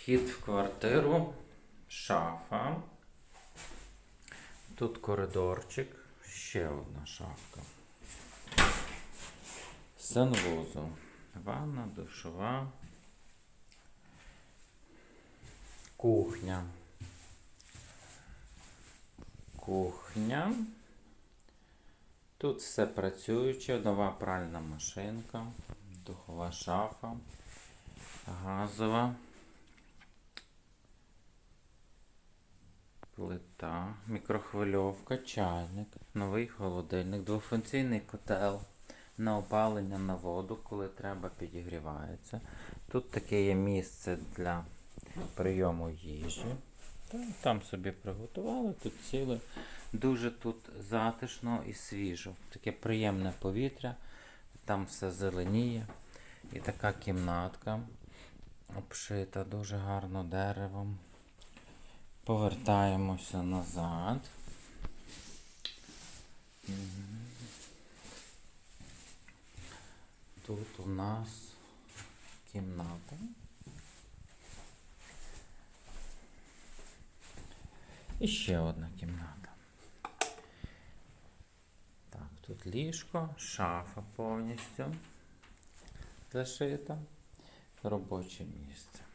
Вхід в квартиру, шафа. Тут коридорчик, ще одна шафка. Санвузол. Ванна, душова. Кухня. Кухня. Тут все працююче, нова пральна машинка, духова шафа, газова. Плита, мікрохвильовка, чайник, новий холодильник, двофункційний котел на опалення на воду, коли треба, підігрівається. Тут таке є місце для прийому їжі. Там собі приготували, тут сіли. Дуже тут затишно і свіжо. Таке приємне повітря, там все зеленіє. І така кімнатка обшита дуже гарно деревом. Повертаємося назад. Тут у нас кімната. І ще одна кімната. Так, тут ліжко, шафа повністю зашита, робоче місце.